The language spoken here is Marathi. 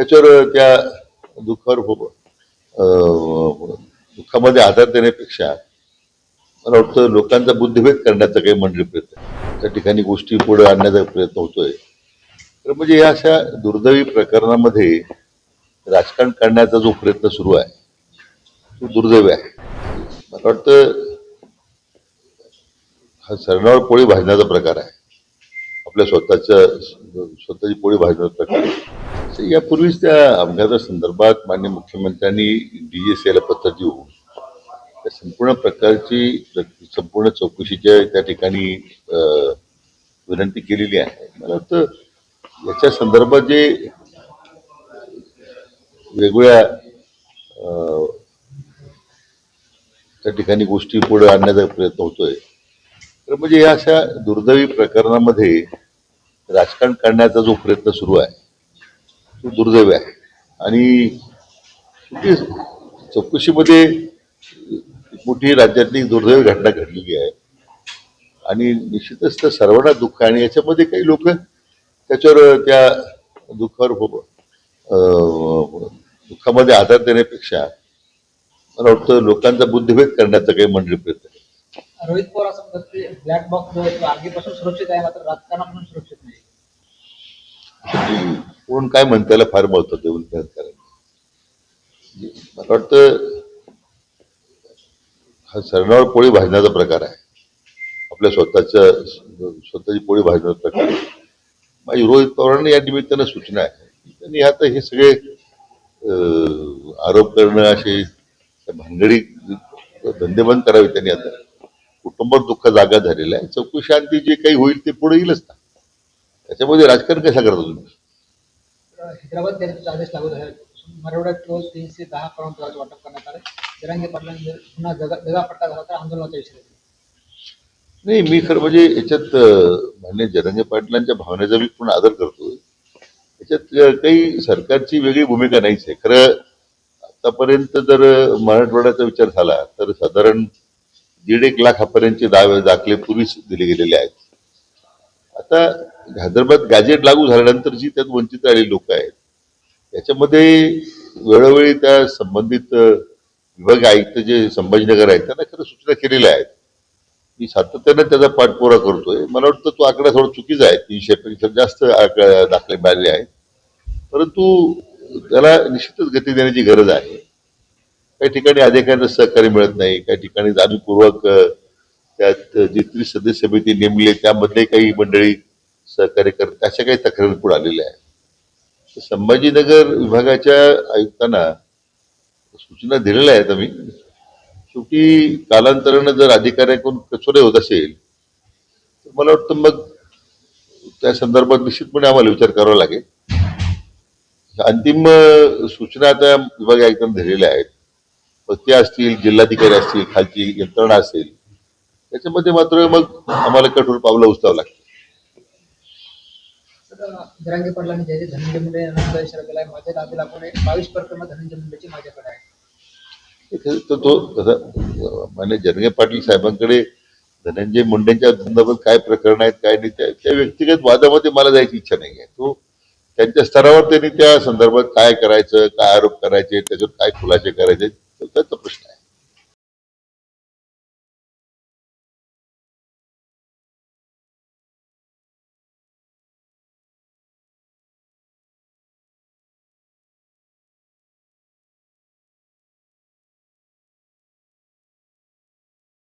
त्याच्यावर त्या दुःखावर हो- दुःखामध्ये आधार देण्यापेक्षा मला वाटतं लोकांचा बुद्धिभेद करण्याचा काही मंडळी प्रयत्न त्या ठिकाणी गोष्टी पुढे आणण्याचा प्रयत्न होतोय. तर म्हणजे या अशा दुर्दैवी प्रकरणामध्ये राजकारण करण्याचा जो प्रयत्न सुरू आहे तो दुर्दैवी आहे. मला वाटतं हा सरणावर पोळी भाजण्याचा प्रकार आहे. आपल्या स्वतःच्या स्वतःची पोळी भाजण्याचा प्रकार आहे. यापूर्वीच त्या अपघाता संदर्भात मान्य मुख्यमंत्र्यांनी डी जी सी डीजीसीला पत्र देऊन त्या संपूर्ण प्रकारची संपूर्ण चौकशीच्या त्या ठिकाणी विनंती केलेली आहे. मला वाटतं याच्या संदर्भात जे वेगवेगळ्या त्या ठिकाणी गोष्टी पुढे आणण्याचा प्रयत्न होतोय. तर म्हणजे या अशा दुर्दैवी प्रकरणामध्ये राजकारण करण्याचा जो प्रयत्न सुरू आहे दुर्दैवी आहे. आणि चौकशीमध्ये मोठी राज्यातली दुर्दैवी घटना घडलेली आहे. आणि निश्चितच तर सर्वांना दुःख आहे. आणि याच्यामध्ये काही लोक त्याच्यावर त्या दुःखावर हो- दुःखामध्ये आधार देण्यापेक्षा मला वाटतं लोकांचा बुद्धिभेद करण्याचा काही मंडळी प्रयत्न. रोहित पवार असं म्हणतात की ब्लॅक बॉक्स जो आहे तो आगीपासून सुरक्षित आहे मात्र राजकारणापासून सुरक्षित नाही. कोण काय म्हणता फार महत्त्व देऊन प्रयत्न करायचं. मला वाटतं हा सरणावर पोळी भाजण्याचा प्रकार आहे. आपल्या स्वतःच्या स्वतःची पोळी भाजण्याचा प्रकार आहे. माझी रोहित पवारांनी या निमित्तानं सूचना आहे. त्यांनी आता हे सगळे आरोप करणं असे भांगडी भानगडी धंदे बंद करावे त्यांनी आता. कुटुंबात दुःख जागा झालेला आहे. चौकशी आणि जे काही होईल ते पुढे येईलच ना. त्याच्यामध्ये राजकारण कसा करता तुम्ही? हैदराबाद बँकेचा आदेश लागू झाला मराठवाड्यात रोज तीनशे दहा करोड रुपयाचं वाटप करण्यात आलं जरांगे पाटलांनी पुन्हा जगा जगापट्टा झाला तर आंदोलनाचा विषय नाही मी खरं म्हणजे याच्यात अं, मान्य जरंगे पाटलांच्या भावनेचा मी पूर्ण आदर करतो याच्यात काही सरकारची वेगळी भूमिका नाहीच आहे. खरं आतापर्यंत जर मराठवाड्याचा विचार झाला तर साधारण दीड एक लाखापर्यंतचे दावे दाखले पूर्वीच दिले गेलेले आहेत. आता हैदराबाद गॅजेट लागू झाल्यानंतर जी त्यात वंचित राहिलेली लोक आहेत. याच्यामध्ये वेळोवेळी त्या संबंधित विभाग आयुक्त जे संभाजीनगर आहेत त्यांना खरं सूचना केलेल्या आहेत. मी सातत्याने त्याचा पाठपुरा करतोय. मला वाटतं तो आकडा थोडा चुकीचा आहे. तीनशे पेक्षा जास्त आकडा दाखले मिळाले आहेत. परंतु त्याला निश्चितच गती देण्याची गरज आहे. काही ठिकाणी अधिकाऱ्यांना सहकार्य मिळत नाही. काही ठिकाणी जाणीवपूर्वक त्यात जी त्रिसदस्य समिती नेमली आहे, त्यामधले काही मंडळी सहकार्य करत अशा काही तक्रारी पुढे आलेल्या आहेत. तर संभाजीनगर विभागाच्या आयुक्तांना सूचना दिलेल्या आहेत आम्ही. शेवटी कालांतरानं जर अधिकाऱ्याकडून कचोरे होत असेल तर मला वाटतं मग त्या संदर्भात निश्चितपणे आम्हाला विचार करावा लागेल. अंतिम सूचना आता विभाग आयुक्तांना दिलेल्या आहेत. मग ते असतील जिल्हाधिकारी असतील खालची यंत्रणा असेल त्याच्यामध्ये मात्र मग आम्हाला कठोर पावलं उचलावं लागतं धनंजय मुंडे बावीस प्रकरण मुंडेची माझ्याकडे आहे. तो मान्य जरगे पाटील साहेबांकडे धनंजय मुंडेंच्या संदर्भात काय प्रकरण आहेत काय नाही त्या व्यक्तिगत वादामध्ये मला जायची इच्छा नाही आहे. तो त्यांच्या स्तरावर त्यांनी त्या संदर्भात काय करायचं काय आरोप करायचे त्याच्यावर काय खुलासे करायचे त्यांचा प्रश्न आहे.